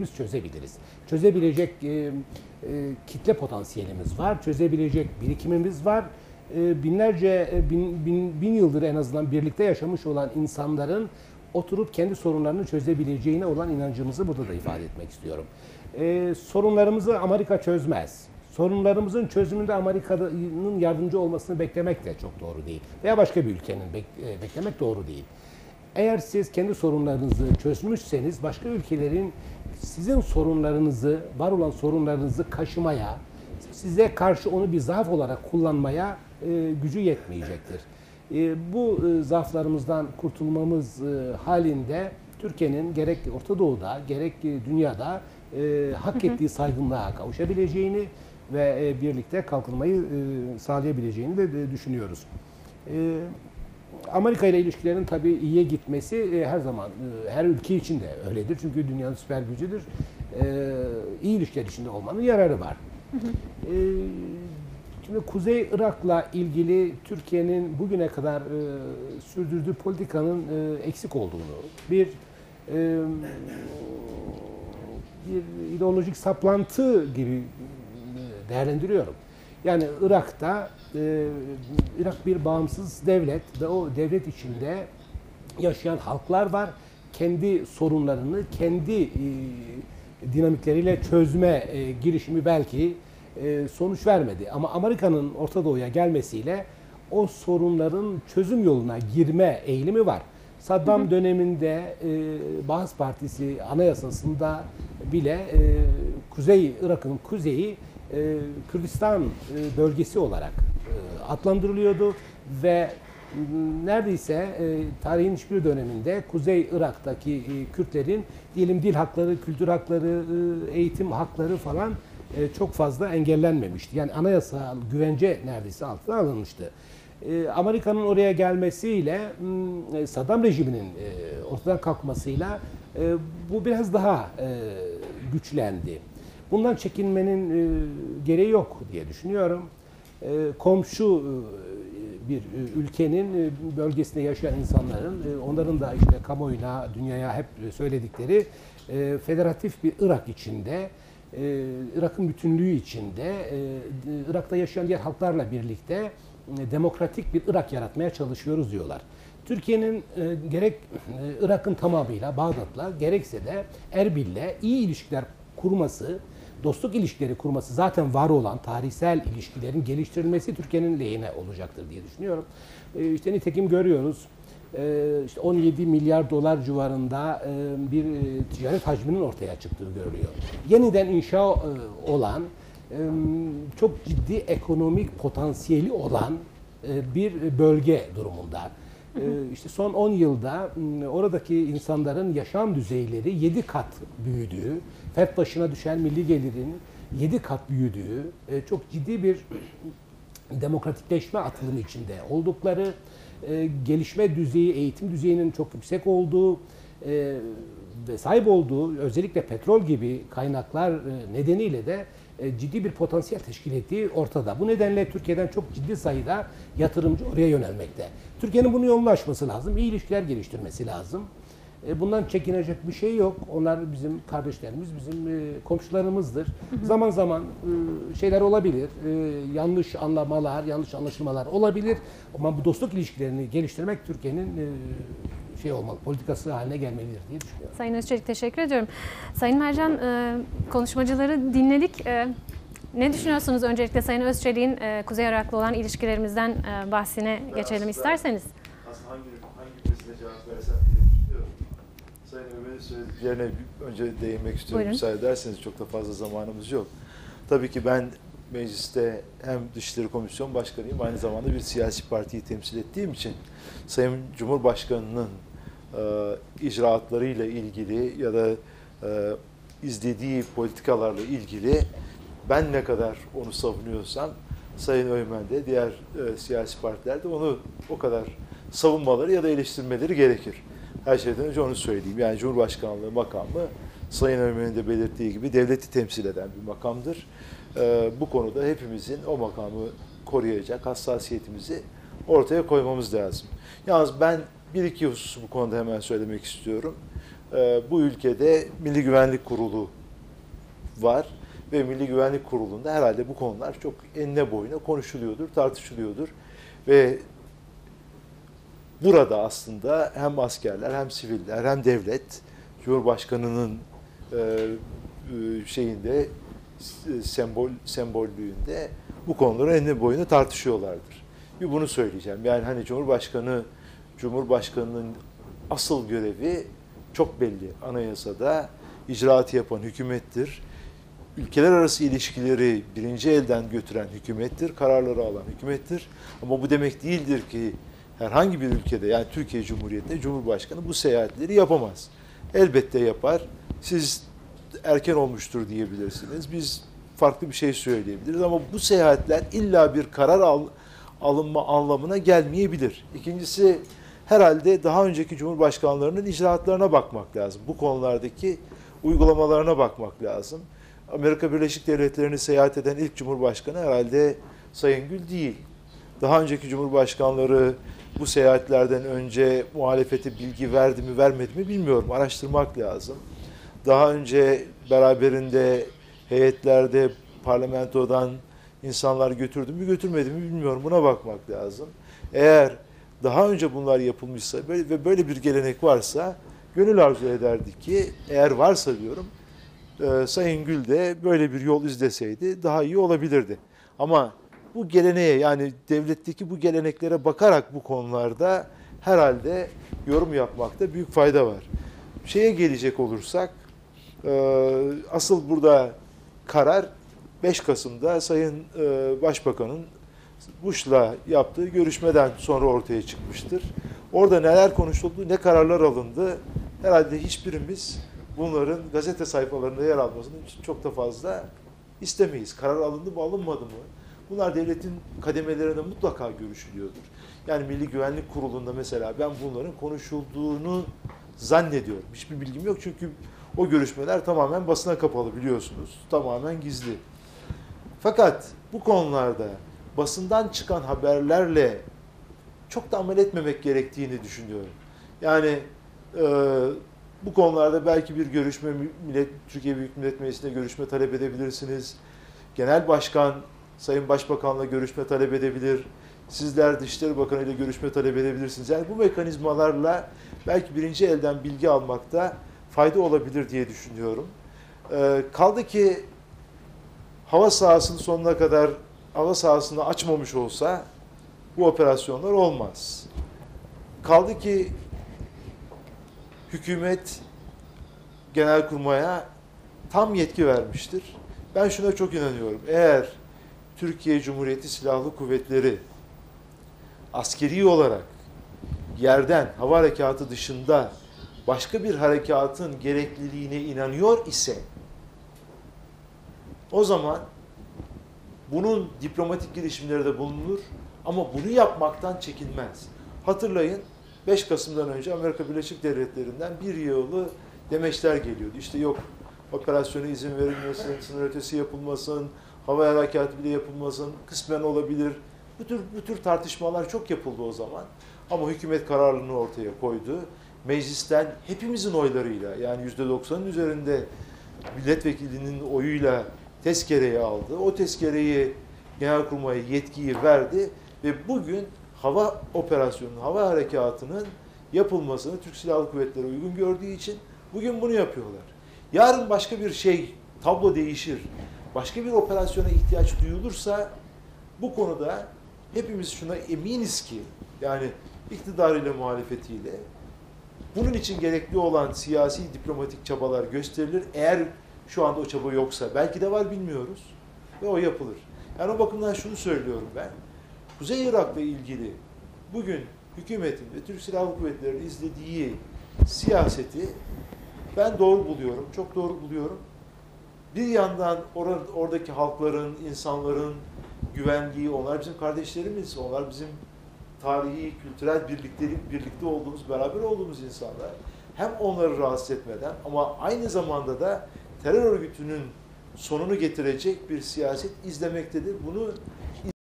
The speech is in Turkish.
biz çözebiliriz. Çözebilecek e, e, kitle potansiyelimiz var, çözebilecek birikimimiz var. E, binlerce, e, bin, bin, bin yıldır en azından birlikte yaşamış olan insanların oturup kendi sorunlarını çözebileceğine olan inancımızı burada da ifade etmek istiyorum. E, sorunlarımızı Amerika çözmez. Sorunlarımızın çözümünde Amerika'nın yardımcı olmasını beklemek de çok doğru değil. Veya başka bir ülkenin bek- e, beklemek doğru değil. Eğer siz kendi sorunlarınızı çözmüşseniz başka ülkelerin sizin sorunlarınızı, var olan sorunlarınızı kaşımaya, size karşı onu bir zaaf olarak kullanmaya e, gücü yetmeyecektir. E, bu e, zaaflarımızdan kurtulmamız e, halinde Türkiye'nin gerek Orta Doğu'da gerek e, dünyada e, hak ettiği saygınlığa kavuşabileceğini ve e, birlikte kalkınmayı e, sağlayabileceğini de, de düşünüyoruz. E, Amerika ile ilişkilerin tabii iyiye gitmesi e, her zaman e, her ülke için de öyledir. Çünkü dünyanın süper gücüdür. E, iyi ilişkiler içinde olmanın yararı var. E, şimdi Kuzey Irak'la ilgili Türkiye'nin bugüne kadar e, sürdürdüğü politikanın e, eksik olduğunu, bir e, bir ideolojik saplantı gibi e, değerlendiriyorum. Yani Irak'ta e, Irak bir bağımsız devlet ve o devlet içinde yaşayan halklar var. Kendi sorunlarını kendi e, dinamikleriyle çözme e, girişimi belki e, sonuç vermedi. Ama Amerika'nın Orta Doğu'ya gelmesiyle o sorunların çözüm yoluna girme eğilimi var. Saddam döneminde e, Bağız Partisi anayasasında bile e, Kuzey Irak'ın kuzeyi e, Kürdistan e, bölgesi olarak e, adlandırılıyordu ve neredeyse e, tarihin hiçbir döneminde Kuzey Irak'taki e, Kürtlerin diyelim dil hakları, kültür hakları, e, eğitim hakları falan e, çok fazla engellenmemişti. Yani anayasal güvence neredeyse altına alınmıştı. E, Amerika'nın oraya gelmesiyle m, Saddam rejiminin e, ortadan kalkmasıyla e, bu biraz daha e, güçlendi. Bundan çekinmenin e, gereği yok diye düşünüyorum. E, komşu e, bir ülkenin bölgesinde yaşayan insanların, onların da işte kamuoyuna, dünyaya hep söyledikleri federatif bir Irak içinde, Irak'ın bütünlüğü içinde, Irak'ta yaşayan diğer halklarla birlikte demokratik bir Irak yaratmaya çalışıyoruz diyorlar. Türkiye'nin gerek Irak'ın tamamıyla Bağdat'la gerekse de Erbil'le iyi ilişkiler kurması, dostluk ilişkileri kurması zaten var olan tarihsel ilişkilerin geliştirilmesi Türkiye'nin lehine olacaktır diye düşünüyorum. E, işte nitekim görüyoruz. E, işte 17 milyar dolar civarında e, bir e, ticaret hacminin ortaya çıktığı görülüyor. Yeniden inşa olan çok ciddi ekonomik potansiyeli olan bir bölge durumunda. E, işte son 10 yılda m, oradaki insanların yaşam düzeyleri 7 kat büyüdüğü, fert başına düşen milli gelirin 7 kat büyüdüğü, e, çok ciddi bir demokratikleşme atılımı içinde oldukları, e, gelişme düzeyi, eğitim düzeyinin çok yüksek olduğu e, ve sahip olduğu özellikle petrol gibi kaynaklar e, nedeniyle de e, ciddi bir potansiyel teşkil ettiği ortada. Bu nedenle Türkiye'den çok ciddi sayıda yatırımcı oraya yönelmekte. Türkiye'nin bunu yolunu açması lazım, iyi ilişkiler geliştirmesi lazım. E, Bundan çekinecek bir şey yok. Onlar bizim kardeşlerimiz, bizim e, komşularımızdır. Zaman zaman e, şeyler olabilir, e, yanlış anlamalar, yanlış anlaşılmalar olabilir. Ama bu dostluk ilişkilerini geliştirmek Türkiye'nin e, şey olmalı, politikası haline gelmelidir diye düşünüyorum. Sayın Özçelik teşekkür ediyorum. Sayın Mercan e, konuşmacıları dinledik. E, Ne düşünüyorsunuz öncelikle Sayın Özçelik'in e, Kuzey Irak'la olan ilişkilerimizden bahsine geçelim isterseniz. Aslında hangi, hangi birisine cevap versem diye düşünüyorum. Sayın Ömer'in söylediklerine önce değinmek istiyorum. Buyurun. Müsaade ederseniz çok da fazla zamanımız yok. Tabii ki ben mecliste hem Dışişleri Komisyon Başkanıyım aynı zamanda bir siyasi partiyi temsil ettiğim için Sayın Cumhurbaşkanı'nın e, icraatlarıyla ilgili ya da e, izlediği politikalarla ilgili ben ne kadar onu savunuyorsam Sayın Öymen de diğer e, siyasi partiler de onu o kadar savunmaları ya da eleştirmeleri gerekir. Her şeyden önce onu söyleyeyim. Yani Cumhurbaşkanlığı makamı Sayın Öymen'in de belirttiği gibi devleti temsil eden bir makamdır. E, bu konuda hepimizin o makamı koruyacak hassasiyetimizi ortaya koymamız lazım. Yalnız ben bir iki hususu bu konuda hemen söylemek istiyorum. e, bu ülkede Milli Güvenlik Kurulu var ve Milli Güvenlik Kurulu'nda herhalde bu konular çok enine boyuna konuşuluyordur, tartışılıyordur ve burada aslında hem askerler hem siviller hem devlet Cumhurbaşkanı'nın e, e, şeyinde sembol sembollüğünde bu konuları enine boyuna tartışıyorlardır. Bir bunu söyleyeceğim. Yani hani Cumhurbaşkanı Cumhurbaşkanının asıl görevi çok belli. Anayasada icraatı yapan hükümettir. Ülkeler arası ilişkileri birinci elden götüren hükümettir, kararları alan hükümettir. Ama bu demek değildir ki herhangi bir ülkede yani Türkiye Cumhuriyeti'nde Cumhurbaşkanı bu seyahatleri yapamaz. Elbette yapar. Siz erken olmuştur diyebilirsiniz. Biz farklı bir şey söyleyebiliriz ama bu seyahatler illa bir karar al, alınma anlamına gelmeyebilir. İkincisi herhalde daha önceki cumhurbaşkanlarının icraatlarına bakmak lazım. Bu konulardaki uygulamalarına bakmak lazım. Amerika Birleşik Devletleri'ni seyahat eden ilk cumhurbaşkanı herhalde Sayın Gül değil. Daha önceki cumhurbaşkanları bu seyahatlerden önce muhalefete bilgi verdi mi vermedi mi bilmiyorum. Araştırmak lazım. Daha önce beraberinde heyetlerde parlamentodan insanlar götürdü mü götürmedi mi bilmiyorum. Buna bakmak lazım. Eğer daha önce bunlar yapılmışsa böyle, ve böyle bir gelenek varsa gönül arzu ederdi ki eğer varsa diyorum e, Sayın Gül de böyle bir yol izleseydi daha iyi olabilirdi. Ama bu geleneğe yani devletteki bu geleneklere bakarak bu konularda herhalde yorum yapmakta büyük fayda var. Şeye gelecek olursak asıl burada karar 5 Kasım'da Sayın e, Başbakan'ın Bush'la yaptığı görüşmeden sonra ortaya çıkmıştır. Orada neler konuşuldu, ne kararlar alındı herhalde hiçbirimiz bunların gazete sayfalarında yer almasını çok da fazla istemeyiz. Karar alındı mı alınmadı mı? Bunlar devletin kademelerinde mutlaka görüşülüyordur. Yani Milli Güvenlik Kurulu'nda mesela ben bunların konuşulduğunu zannediyorum. Hiçbir bilgim yok çünkü o görüşmeler tamamen basına kapalı biliyorsunuz. Tamamen gizli. Fakat bu konularda basından çıkan haberlerle çok da amel etmemek gerektiğini düşünüyorum. Yani e, bu konularda belki bir görüşme Millet Türkiye Büyük Millet Meclisi'nde görüşme talep edebilirsiniz. Genel Başkan Sayın Başbakan'la görüşme talep edebilir. Sizler Dışişleri Bakanı ile görüşme talep edebilirsiniz. Yani bu mekanizmalarla belki birinci elden bilgi almakta fayda olabilir diye düşünüyorum. Ee, kaldı ki hava sahasının sonuna kadar hava sahasını açmamış olsa bu operasyonlar olmaz. Kaldı ki hükümet genelkurmaya tam yetki vermiştir. Ben şuna çok inanıyorum. Eğer Türkiye Cumhuriyeti Silahlı Kuvvetleri askeri olarak yerden hava harekatı dışında başka bir harekatın gerekliliğine inanıyor ise o zaman bunun diplomatik girişimleri de bulunur ama bunu yapmaktan çekinmez. Hatırlayın 5 Kasım'dan önce Amerika Birleşik Devletleri'nden bir yığılı demeçler geliyordu. İşte yok operasyona izin verilmesin, sınır ötesi yapılmasın, hava harekatı bile yapılmasın, kısmen olabilir. Bu tür, bu tür tartışmalar çok yapıldı o zaman. Ama hükümet kararlılığını ortaya koydu. Meclisten hepimizin oylarıyla yani %90'ın üzerinde milletvekilinin oyuyla tezkereyi aldı. O tezkereyi Genelkurmay'a yetkiyi verdi ve bugün hava operasyonunun, hava harekatının yapılmasını Türk Silahlı Kuvvetleri uygun gördüğü için bugün bunu yapıyorlar. Yarın başka bir şey, tablo değişir. Başka bir operasyona ihtiyaç duyulursa bu konuda hepimiz şuna eminiz ki yani iktidarıyla muhalefetiyle bunun için gerekli olan siyasi diplomatik çabalar gösterilir. Eğer şu anda o çaba yoksa belki de var bilmiyoruz ve o yapılır. Yani o bakımdan şunu söylüyorum ben. Kuzey Irak'la ilgili bugün hükümetin ve Türk Silahlı Kuvvetleri'nin izlediği siyaseti ben doğru buluyorum, çok doğru buluyorum. Bir yandan or oradaki halkların, insanların güvenliği, onlar bizim kardeşlerimiz, onlar bizim tarihi, kültürel birlikte, birlikte olduğumuz, beraber olduğumuz insanlar. Hem onları rahatsız etmeden ama aynı zamanda da terör örgütünün sonunu getirecek bir siyaset izlemektedir. Bunu